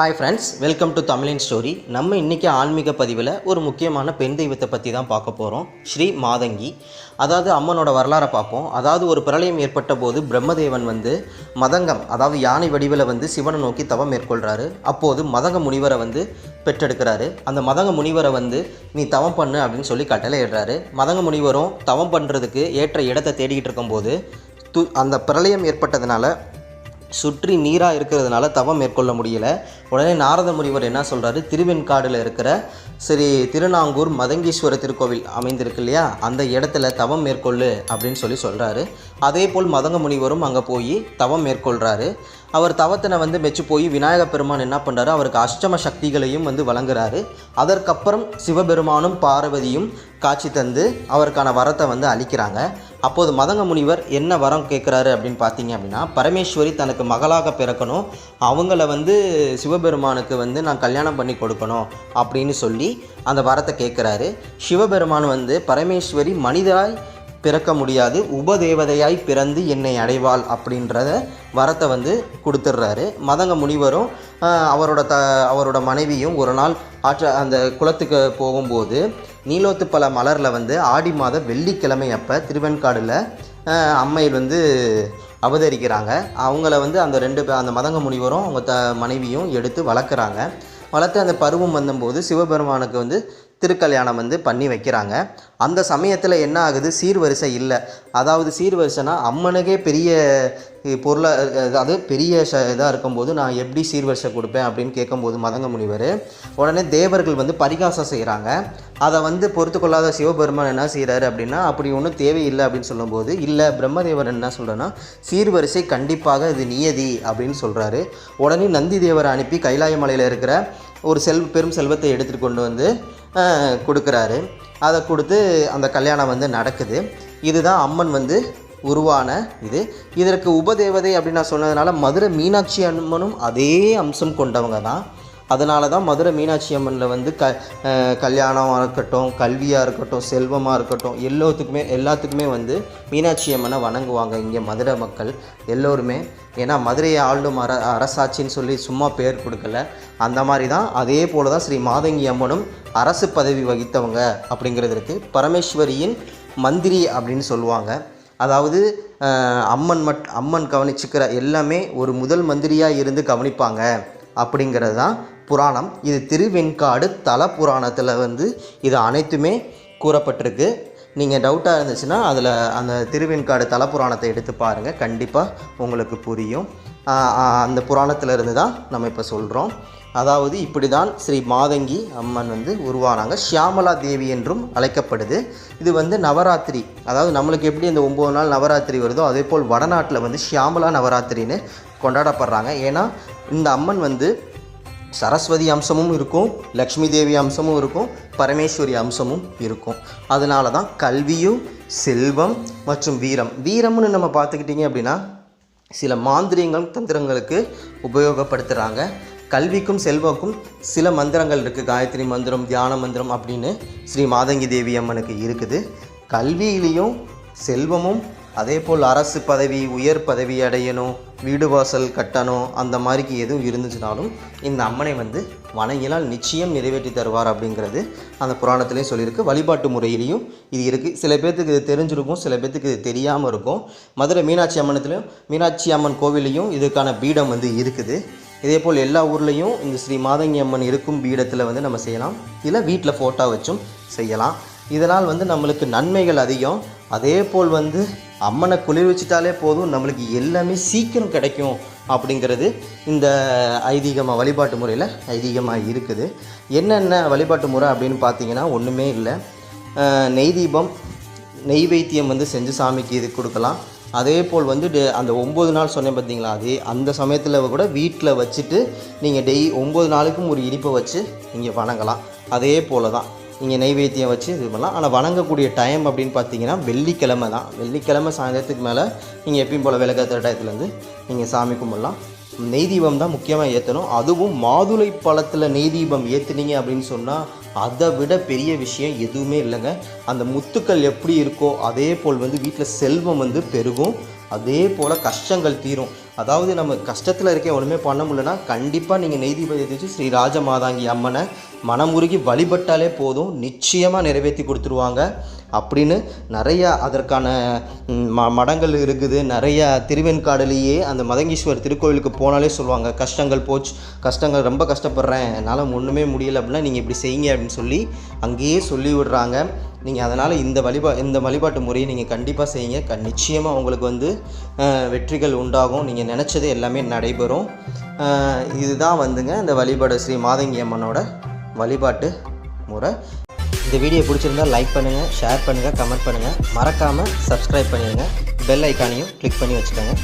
Hi friends welcome to தமிழின் story நம்ம இன்றைக்கி ஆன்மீக பதிவில் ஒரு முக்கியமான பெண் தெய்வத்தை பற்றி தான் பார்க்க போகிறோம் ஸ்ரீ மாதங்கி. அதாவது அம்மனோட வரலாறை பார்ப்போம். அதாவது ஒரு பிரளயம் ஏற்பட்ட போது பிரம்மதேவன் வந்து மதங்கம் அதாவது யானை வடிவில் வந்து சிவனை நோக்கி தவம் மேற்கொள்கிறாரு அப்போது மதங்க முனிவரை வந்து பெற்றெடுக்கிறாரு. அந்த மதங்க முனிவரை வந்து நீ தவம் பண்ணு அப்படின்னு சொல்லி கட்டளையிடுறாரு மதங்க முனிவரும் தவம் பண்ணுறதுக்கு ஏற்ற இடத்தை தேடிக்கிட்டு இருக்கும்போது து அந்த பிரளயம் ஏற்பட்டதுனால சுற்றி நீராக இருக்கிறதுனால தவம் மேற்கொள்ள முடியல. உடனே நாரத முனிவர் என்ன சொல்கிறாரு திருவெண்காடில் இருக்கிற சரி திருநாங்கூர் மதங்கீஸ்வர திருக்கோவில் அமைந்திருக்கு இல்லையா? அந்த இடத்துல தவம் மேற்கொள்ளு அப்படின்னு சொல்லி சொல்கிறாரு அதே போல் மதங்க முனிவரும் அங்கே போய் தவம் மேற்கொள்கிறாரு அவர் தவத்தினை வந்து மெச்சு போய் விநாயக பெருமான் என்ன பண்ணுறாரு அவருக்கு அஷ்டம சக்திகளையும் வந்து வழங்குறாரு. அதற்கப்புறம் சிவபெருமானும் பார்வதியும் காட்சி தந்து அவருக்கான வரத்தை வந்து அளிக்கிறாங்க. அப்போது மதங்க முனிவர் என்ன வரம் கேட்குறாரு அப்படின்னு பார்த்தீங்க அப்படின்னா பரமேஸ்வரி தனக்கு மகளாக பிறக்கணும். அவங்கள வந்து சிவபெருமானுக்கு வந்து நான் கல்யாணம் பண்ணி கொடுக்கணும். அப்படின்னு சொல்லி அந்த வரத்தை கேட்குறாரு. சிவபெருமான் வந்து பரமேஸ்வரி மனிதராய் பிறக்க முடியாது. உபதேவதையாய் பிறந்து என்னை அடைவாள். அப்படின்றத வரத்தை வந்து கொடுத்துட்றாரு. மதங்க முனிவரும் அவரோட த அவரோட மனைவியும் ஒரு நாள் ஆற்ற அந்த குளத்துக்கு போகும்போது நீலோத்துப்பழ மலரில் வந்து ஆடி மாத வெள்ளிக்கிழமை அப்போ திருவெண்காடில் அம்மையில் வந்து அவதரிக்கிறாங்க. அவங்கள வந்து அந்த ரெண்டு அந்த மதங்க முனிவரும் அவங்க த மனைவியும் எடுத்து வளர்க்குறாங்க. வளர்த்து அந்த பருவம் வந்தபோது சிவபெருமானுக்கு வந்து திருக்கல்யாணம் வந்து பண்ணி வைக்கிறாங்க. அந்த சமயத்தில் என்ன ஆகுது? சீர்வரிசை இல்லை. அதாவது சீர்வரிசைனா அம்மனுக்கே பெரிய பொருளை அதாவது பெரிய ச இதாக இருக்கும்போது நான் எப்படி சீர்வரிசை கொடுப்பேன் அப்படின்னு கேட்கும்போது மதங்க முனிவர் உடனே தேவர்கள் வந்து பரிகாசம் செய்கிறாங்க அதை வந்து பொறுத்து கொள்ளாத சிவபெருமான் என்ன செய்கிறாரு அப்படின்னா அப்படி ஒன்றும் தேவையில்லை அப்படின்னு சொல்லும்போது இல்லை பிரம்மதேவர் என்ன சொல்கிறேன்னா சீர்வரிசை கண்டிப்பாக இது நியதி அப்படின்னு சொல்கிறாரு உடனே நந்தி தேவரை அனுப்பி கைலாய மலையில் இருக்கிற ஒரு செல் பெரும் செல்வத்தை எடுத்துகிட்டு கொண்டு வந்து கொடுக்குறாரு. அதை கொடுத்து அந்த கல்யாணம் வந்து நடக்குது. இதுதான் அம்மன் வந்து உருவான இது. இதற்கு உபதேவதை அப்படின்னு நான் சொன்னதுனால மதுரை மீனாட்சி அம்மனும் அதே அம்சம் கொண்டவங்க தான். அதனால தான் மதுரை மீனாட்சி அம்மனில் வந்து க கல்யாணமாக இருக்கட்டும் கல்வியாக இருக்கட்டும் செல்வமாக இருக்கட்டும் எல்லாத்துக்குமே எல்லாத்துக்குமே வந்து மீனாட்சி அம்மனை வணங்குவாங்க இங்கே மதுரை மக்கள் எல்லோருமே. ஏன்னா மதுரையை ஆளும் அர அரசாட்சின்னு சொல்லி சும்மா பேர் கொடுக்கல. அந்த மாதிரி தான் அதே போல தான் ஸ்ரீ மாதங்கி அம்மனும் அரசு பதவி வகித்தவங்க அப்படிங்கிறது இருக்குது பரமேஸ்வரியின் மந்திரி அப்படின்னு சொல்லுவாங்க. அதாவது அம்மன் மட் அம்மன் கவனிச்சுக்கிற எல்லாமே ஒரு முதல் மந்திரியாக இருந்து கவனிப்பாங்க அப்படிங்கிறது தான் புராணம். இது திருவெண்காடு தல புராணத்தில் வந்து இது அனைத்துமே கூறப்பட்டிருக்கு. நீங்கள் டவுட்டாக இருந்துச்சுன்னா அதில் அந்த திருவெண்காடு தல புராணத்தை எடுத்து பாருங்கள் கண்டிப்பாக உங்களுக்கு புரியும். அந்த புராணத்தில் இருந்து தான் நம்ம இப்போ சொல்கிறோம் அதாவது இப்படி தான் ஸ்ரீ மாதங்கி அம்மன் வந்து உருவானாங்க. ஷியாமலா தேவி என்றும் அழைக்கப்படுது. இது வந்து நவராத்திரி. அதாவது நம்மளுக்கு எப்படி இந்த ஒம்பது நாள் நவராத்திரி வருதோ அதே போல் வடநாட்டில் வந்து ஷியாமலா நவராத்திரின்னு கொண்டாடப்படுறாங்க. ஏன்னா இந்த அம்மன் வந்து சரஸ்வதி அம்சமும் இருக்கும் லக்ஷ்மி தேவி அம்சமும் இருக்கும் பரமேஸ்வரி அம்சமும் இருக்கும். அதனால தான் கல்வியும் செல்வம் மற்றும் வீரம். வீரம்னு நம்ம பார்த்துக்கிட்டிங்க அப்படின்னா சில மாந்திரியங்கள் தந்திரங்களுக்கு உபயோகப்படுத்துகிறாங்க கல்விக்கும் செல்வக்கும் சில மந்திரங்கள் இருக்குது காயத்ரி மந்திரம் தியான மந்திரம் அப்படின்னு ஸ்ரீ மாதங்கி தேவி அம்மனுக்கு இருக்குது. கல்வியிலையும் செல்வமும் அதே போல் அரசு பதவி உயர் பதவி அடையணும். வீடு வாசல் கட்டணும் அந்த மாதிரிக்கு எதுவும் இருந்துச்சுனாலும் இந்த அம்மனை வந்து வணங்கினால் நிச்சயம் நிறைவேற்றி தருவார் அப்படிங்கிறது அந்த புராணத்துலேயும் சொல்லியிருக்கு. வழிபாட்டு முறையிலையும் இது இருக்குது சில பேர்த்துக்கு இது தெரிஞ்சிருக்கும் சில பேர்த்துக்கு இது தெரியாமல் இருக்கும். மதுரை மீனாட்சி அம்மனத்துலேயும் மீனாட்சி அம்மன் கோவிலையும் இதுக்கான பீடம் வந்து இருக்குது. இதே போல் எல்லா ஊர்லேயும் இந்த ஸ்ரீ மாதங்கி அம்மன் இருக்கும் பீடத்தில் வந்து நம்ம செய்யலாம். இல்லை வீட்டில் ஃபோட்டோ வச்சும் செய்யலாம். இதனால் வந்து நம்மளுக்கு நன்மைகள் அதிகம். அதே போல் வந்து அம்மனை குளிர்விச்சிட்டாலே போதும் நம்மளுக்கு எல்லாமே சீக்கிரம் கிடைக்கும் அப்படிங்கிறது இந்த ஐதீகமாக வழிபாட்டு முறையில் ஐதீகமாக இருக்குது. என்னென்ன வழிபாட்டு முறை அப்படின்னு பார்த்தீங்கன்னா ஒன்றுமே இல்லை. நெய் தீபம் நெய்வேத்தியம் வந்து செஞ்சு சாமிக்கு இது கொடுக்கலாம். அதே போல் வந்து டெ- அந்த ஒம்பது நாள் சொன்னேன் பார்த்தீங்களா அதே அந்த சமயத்தில் கூட வீட்டில் வச்சுட்டு நீங்கள் டெய் ஒம்பது நாளுக்கும் ஒரு இனிப்பை வச்சு நீங்கள் வணங்கலாம். அதே போல் தான் நீங்கள் நெய்வேத்தியம் வச்சு இது பண்ணலாம். ஆனால் வணங்கக்கூடிய டைம் அப்படின்னு பார்த்தீங்கன்னா வெள்ளிக்கிழமை தான். வெள்ளிக்கிழமை சாயந்தரத்துக்கு மேலே நீங்கள் எப்பயும் போல் விளக்கத்துற டயத்துலேருந்து நீங்கள் சாமி கும்பிடலாம். நெய் தீபம் தான் முக்கியமாக ஏற்றணும் அதுவும் மாதுளை பழத்தில் நெய் தீபம் ஏற்றுனீங்க அப்படின்னு சொன்னால் அதை விட பெரிய விஷயம் எதுவுமே இல்லைங்க. அந்த முத்துக்கள் எப்படி இருக்கோ அதே போல் வந்து வீட்டில் செல்வம் வந்து பெருகும். அதே போல் கஷ்டங்கள் தீரும். அதாவது நம்ம கஷ்டத்தில் இருக்க ஒன்றுமே பண்ண முடியலன்னா கண்டிப்பாக நீங்கள் நெய் வச்சு ஸ்ரீ ராஜமாதாங்கி அம்மனை மனமுருகி வழிபட்டாலே போதும். நிச்சயமாக நிறைவேற்றி கொடுத்துருவாங்க. அப்படின்னு நிறைய அதற்கான ம மடங்கள் இருக்குது. நிறைய திருவெண்காடுலேயே அந்த மதங்கீஸ்வரர் திருக்கோயிலுக்கு போனாலே சொல்லுவாங்க. கஷ்டங்கள் போச்சு கஷ்டங்கள் ரொம்ப கஷ்டப்படுறேன் என்னால் ஒன்றுமே முடியல அப்படின்னா நீங்கள் இப்படி செய்யுங்க அப்படின்னு சொல்லி அங்கேயே சொல்லி விடுறாங்க நீங்கள் அதனால் இந்த வழிபா இந்த வழிபாட்டு முறையை நீங்கள் கண்டிப்பாக செய்யுங்க. க நிச்சயமாக உங்களுக்கு வந்து வெற்றிகள் உண்டாகும். நீங்கள் நினச்சது எல்லாமே நடைபெறும். இதுதான் வந்துங்க இந்த வழிபாடு ஸ்ரீ மாதங்கி அம்மனோட வழிபாட்டு முறை. இந்த வீடியோ பிடிச்சிருந்தா லைக் பண்ணுங்கள் ஷேர் பண்ணுங்கள் கமெண்ட் பண்ணுங்கள் மறக்காமல் சப்ஸ்கிரைப் பண்ணிடுங்க. பெல் ஐக்கானையும் கிளிக் பண்ணி வச்சுக்கோங்க.